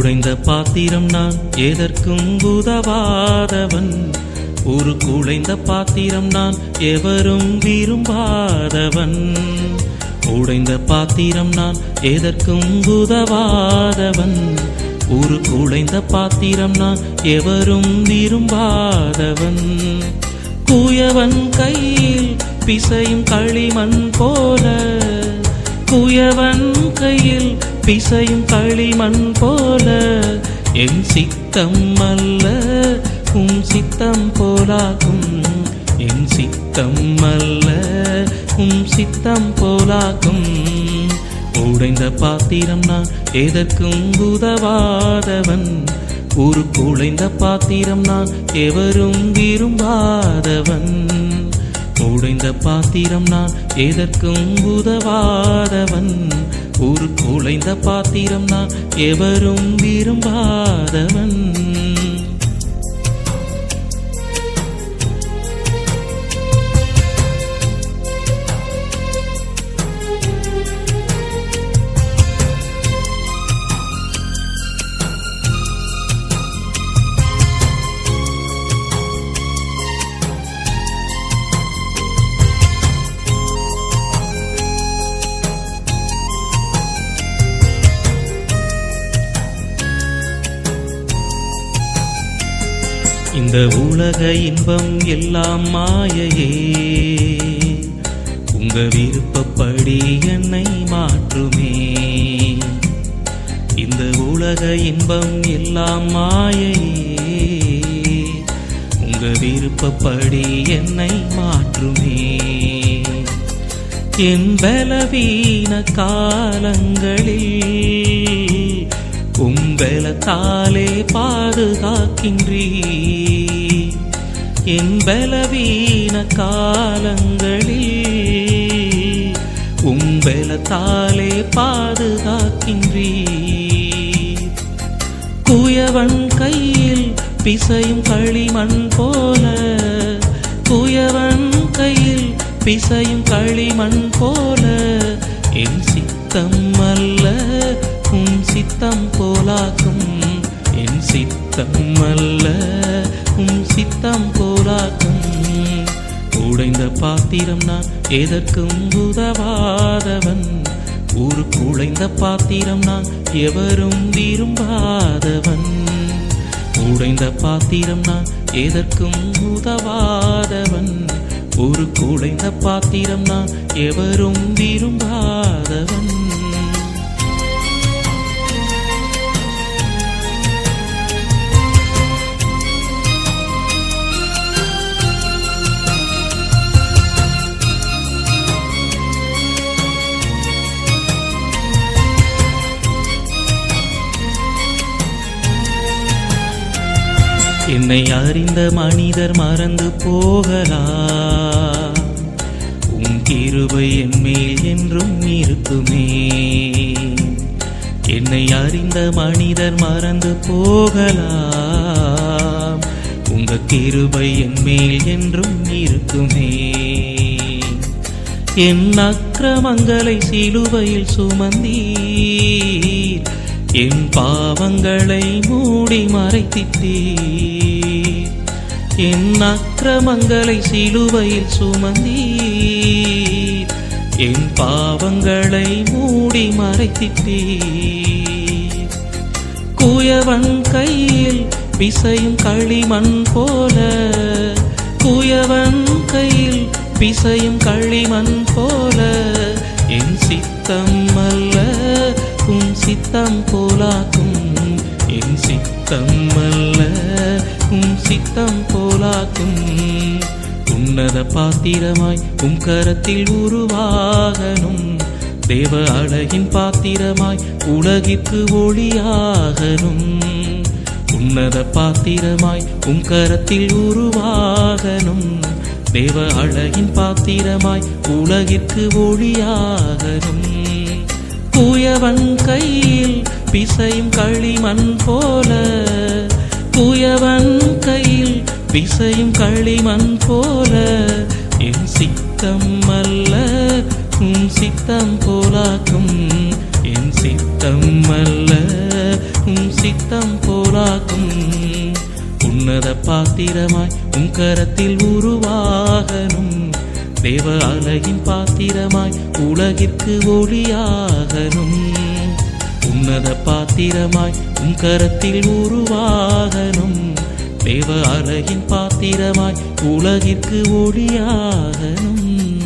உடைந்த பாத்திரம் நான் எதற்கும் உதவாதவன். ஒரு குழைந்த பாத்திரம் நான் எவரும் விரும்பாதவன். உடைந்த பாத்திரம் நான் எதற்கும் உதவாதவன். ஒரு குழைந்த பாத்திரம் நான் எவரும் விரும்பாதவன். குயவன் கையில் பிசையும் களிமண் போல குயவன் கையில் பிசையும் களிமண் போல என் சித்தம் அல்ல உம் சித்தம் போலாகும். என் சித்தம் அல்ல உம் சித்தம் போலாகும். உடைந்த பாத்திரம் நான் எதற்கும் உதவாதவன். ஒரு குழைந்த பாத்திரம் நான் எவரும் விரும்பாதவன். உடைந்த பாத்திரம் நான் எதற்கும் உதவாதவன். ஒரு குலைந்த பாத்திரம் நான் எவரும் விரும்பாதவன். இந்த உலக இன்பம் எல்லாம் மாயையே. உங்க விருப்பப்படி என்னை மாற்றுமே. இந்த உலக இன்பம் எல்லாம் மாயையே. உங்க விருப்பப்படி என்னை மாற்றுமே. என் பலவீன காலங்களில் உம்பலத்தாலே பாதுகாக்கின்றீ என் பலவீன காலங்களில் உம்பலத்தாலே பாதுகாக்கின்றீ குயவன் கையில் பிசையும் களிமண் போல குயவன் கையில் பிசையும் களிமண் போல என் சித்தம் அல்ல உன் சித்தம் போலாக்கும். என் சித்தம் அல்ல உன் சித்தம் போலாக்கும். உடைந்த பாத்திரம் நான் எதற்கும் உதவாதவன். ஒரு குழைந்த பாத்திரம் நான் எவரும் விரும்பாதவன். உடைந்த பாத்திரம் நான் எதற்கும் உதவாதவன். ஒரு குழைந்த பாத்திரம் நான் எவரும் விரும்பாதவன். என்னை அறிந்த மனிதர் மறந்து போகலா? உன் கிருபை என் மேல் என்றும் இருக்குமே. என்னை அறிந்த மனிதர் மறந்து போகலாம் உங்க கிருபை என் மேல் என்றும் இருக்குமே. என் அக்கிரமங்களை சிலுவையில் சுமந்தீர். என் பாவங்களை மூடி மறைத்திட்டீர். என் அக்கிரமங்களை சிலுவையில் சுமந்தீர். என் பாவங்களை மூடி மறைத்திட்டீர். குயவன் கையில் பிசையும் களிமண் போல குயவன் கையில் பிசையும் களிமண் போல என் சித்தம் சித்தம் போலாக்கும். என் சித்தம் அல்ல உம் சித்தம் போலாக்கும். உன்னத பாத்திரமாய் உம் கரத்தில் உருவாகணும். தேவ அழகின் பாத்திரமாய் உலகிற்கு ஒளியாகணும். உன்னத பாத்திரமாய் உம் கரத்தில் உருவாகணும். தேவ அழகின் பாத்திரமாய் உலகிற்கு ஒளியாகணும். குயவன் கை பிசையும் களிமண் போல குயவன் கையில் பிசையும் களிமண் போல என் சித்தம் அல்ல உன் சித்தம் போலாக்கும். என் சித்தம் அல்ல உன் சித்தம் போலாக்கும். உன்னத பாத்திரமாய் உன் கரத்தில் உருவாகணும். தேவ அழகின் பாத்திரமாய் உலகிற்கு ஒளியாகணும். உன்னத பாத்திரமாய் உன் கரத்தில் உருவாகணும். தேவ அழகின் பாத்திரமாய் உலகிற்கு ஒளியாகணும்.